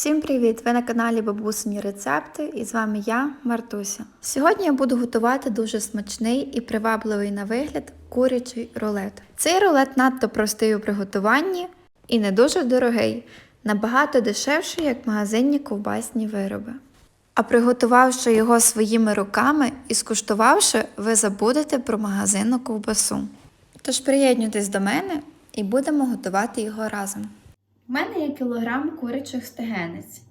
Всім привіт! Ви на каналі Бабусині Рецепти і з вами я, Мартуся. Сьогодні я буду готувати дуже смачний і привабливий на вигляд курячий рулет. Цей рулет надто простий у приготуванні і не дуже дорогий, набагато дешевший, як магазинні ковбасні вироби. А приготувавши його своїми руками і скуштувавши, ви забудете про магазинну ковбасу. Тож приєднуйтесь до мене і будемо готувати його разом. У мене є кілограм курячих стегенець.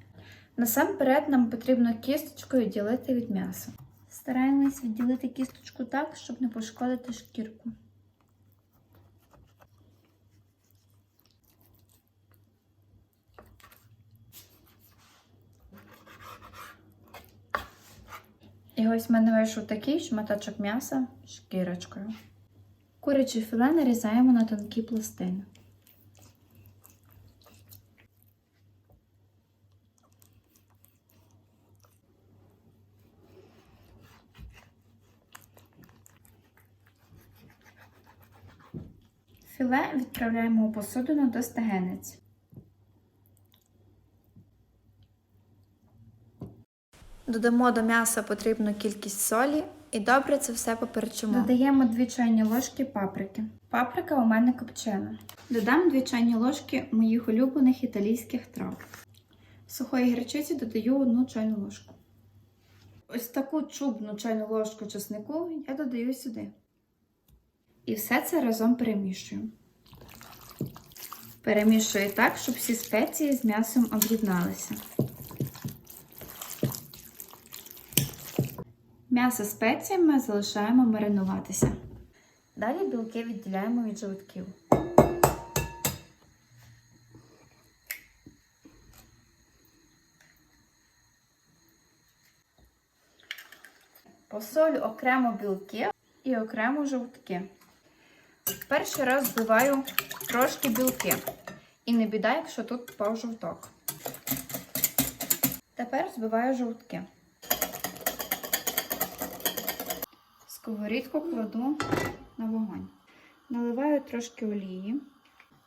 Насамперед нам потрібно кісточкою ділити від м'яса. Стараємось відділити кісточку так, щоб не пошкодити шкірку. І ось в мене вийшов такий шматочок м'яса шкірочкою. Куряче філе нарізаємо на тонкі пластини. Філе відправляємо у посудину до стегенець. Додамо до м'яса потрібну кількість солі і добре це все поперчимо. Додаємо 2 чайні ложки паприки. Паприка у мене копчена. Додам 2 чайні ложки моїх улюблених італійських трав. Сухої гірчиці додаю 1 чайну ложку. Ось таку чубну чайну ложку чеснику я додаю сюди. І все це разом перемішую. Перемішую так, щоб всі спеції з м'ясом об'єдналися. М'ясо спеціями залишаємо маринуватися. Далі білки відділяємо від жовтків. Посолю окремо білки і окремо жовтки. Перший раз збиваю трошки білки. І не біда, якщо тут впав жовток. Тепер збиваю жовтки. Сковорідку кладу на вогонь. Наливаю трошки олії.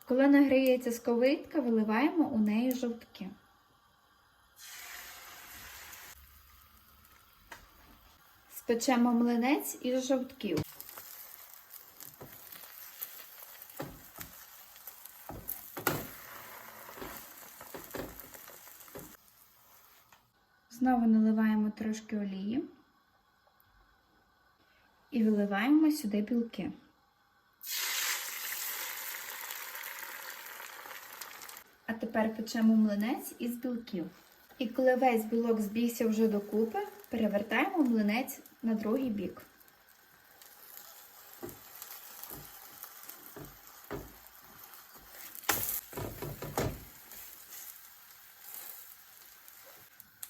Коли нагріється сковорідка, виливаємо у неї жовтки. Спечемо млинець із жовтків. Знову наливаємо трошки олії і виливаємо сюди білки. А тепер печемо млинець із білків. І коли весь білок збігся вже докупи, перевертаємо млинець на другий бік.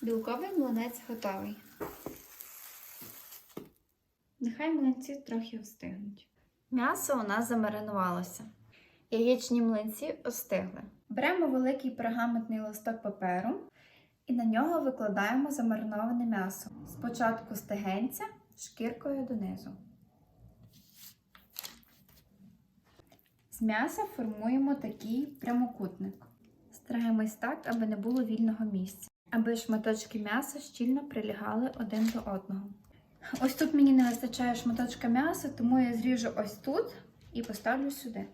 Білковий млинець готовий. Нехай млинці трохи остигнуть. М'ясо у нас замаринувалося. Яєчні млинці остигли. Беремо великий пергаментний листок паперу і на нього викладаємо замариноване м'ясо. Спочатку стегенця шкіркою донизу. З м'яса формуємо такий прямокутник. Стараємось так, аби не було вільного місця, аби шматочки м'яса щільно прилягали один до одного. Ось тут мені не вистачає шматочка м'яса, тому я зріжу ось тут і поставлю сюди.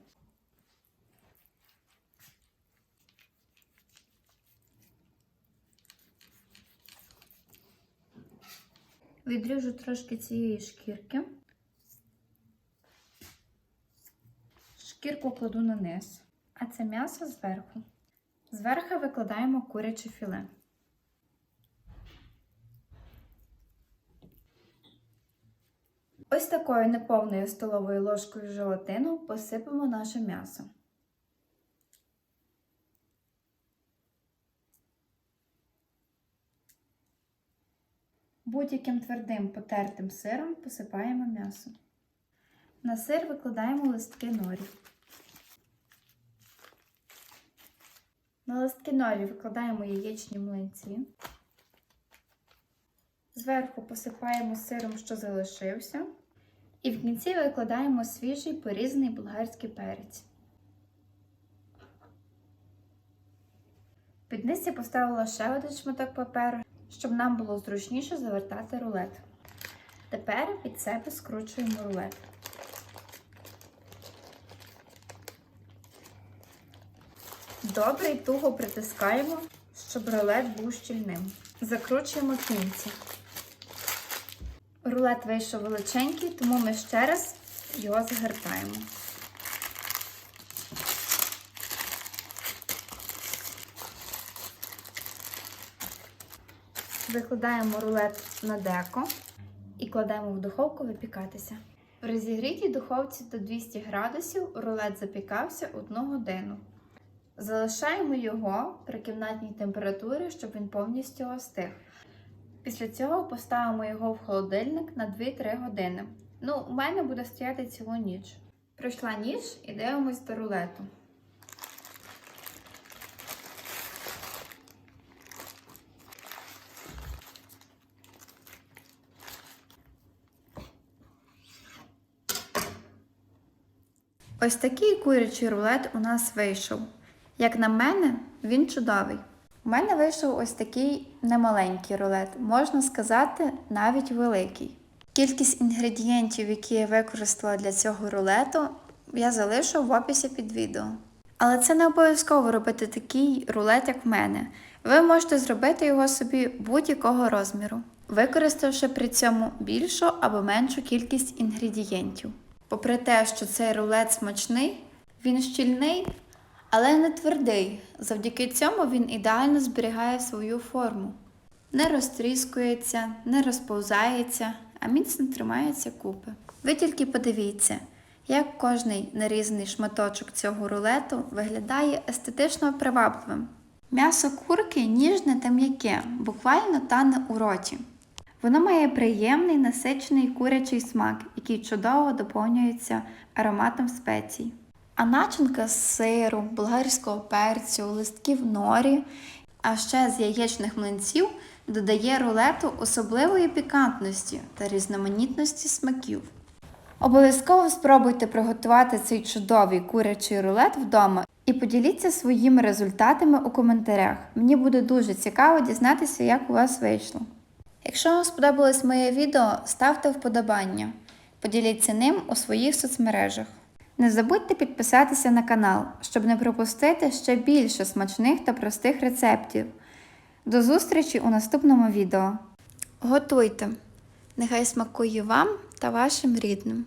Відріжу трошки цієї шкірки. Шкірку кладу на низ, а це м'ясо зверху. Зверху викладаємо куряче філе. Ось такою неповною столовою ложкою желатину посипемо наше м'ясо. Будь-яким твердим потертим сиром посипаємо м'ясо. На сир викладаємо листки норі. На листки норі викладаємо яєчні млинці. Зверху посипаємо сиром, що залишився. І в кінці викладаємо свіжий порізаний болгарський перець. Під низ я поставила ще один шматок паперу, щоб нам було зручніше завертати рулет. Тепер під себе скручуємо рулет. Добре і туго притискаємо, щоб рулет був щільним. Закручуємо кінці. Рулет вийшов величенький, тому ми ще раз його загортаємо. Викладаємо рулет на деко і кладемо в духовку випікатися. В розігрітій духовці до 200 градусів рулет запікався 1 годину. Залишаємо його при кімнатній температурі, щоб він повністю остиг. Після цього поставимо його в холодильник на 2-3 години. Ну, у мене буде стояти цілу ніч. Пройшла ніч і дивимось до рулету. Ось такий курячий рулет у нас вийшов. Як на мене, він чудовий. У мене вийшов ось такий немаленький рулет, можна сказати, навіть великий. Кількість інгредієнтів, які я використала для цього рулету, я залишу в описі під відео. Але це не обов'язково робити такий рулет, як в мене. Ви можете зробити його собі будь-якого розміру, використавши при цьому більшу або меншу кількість інгредієнтів. Попри те, що цей рулет смачний, він щільний, але не твердий. Завдяки цьому він ідеально зберігає свою форму. Не розтріскується, не розповзається, а міцно тримається купи. Ви тільки подивіться, як кожний нарізаний шматочок цього рулету виглядає естетично привабливим. М'ясо курки ніжне та м'яке, буквально тане у роті. Воно має приємний насичений курячий смак, який чудово доповнюється ароматом спецій. А начинка з сиру, болгарського перцю, листків норі, а ще з яєчних млинців додає рулету особливої пікантності та різноманітності смаків. Обов'язково спробуйте приготувати цей чудовий курячий рулет вдома і поділіться своїми результатами у коментарях. Мені буде дуже цікаво дізнатися, як у вас вийшло. Якщо вам сподобалось моє відео, ставте вподобання. Поділіться ним у своїх соцмережах. Не забудьте підписатися на канал, щоб не пропустити ще більше смачних та простих рецептів. До зустрічі у наступному відео. Готуйте! Нехай смакує вам та вашим рідним.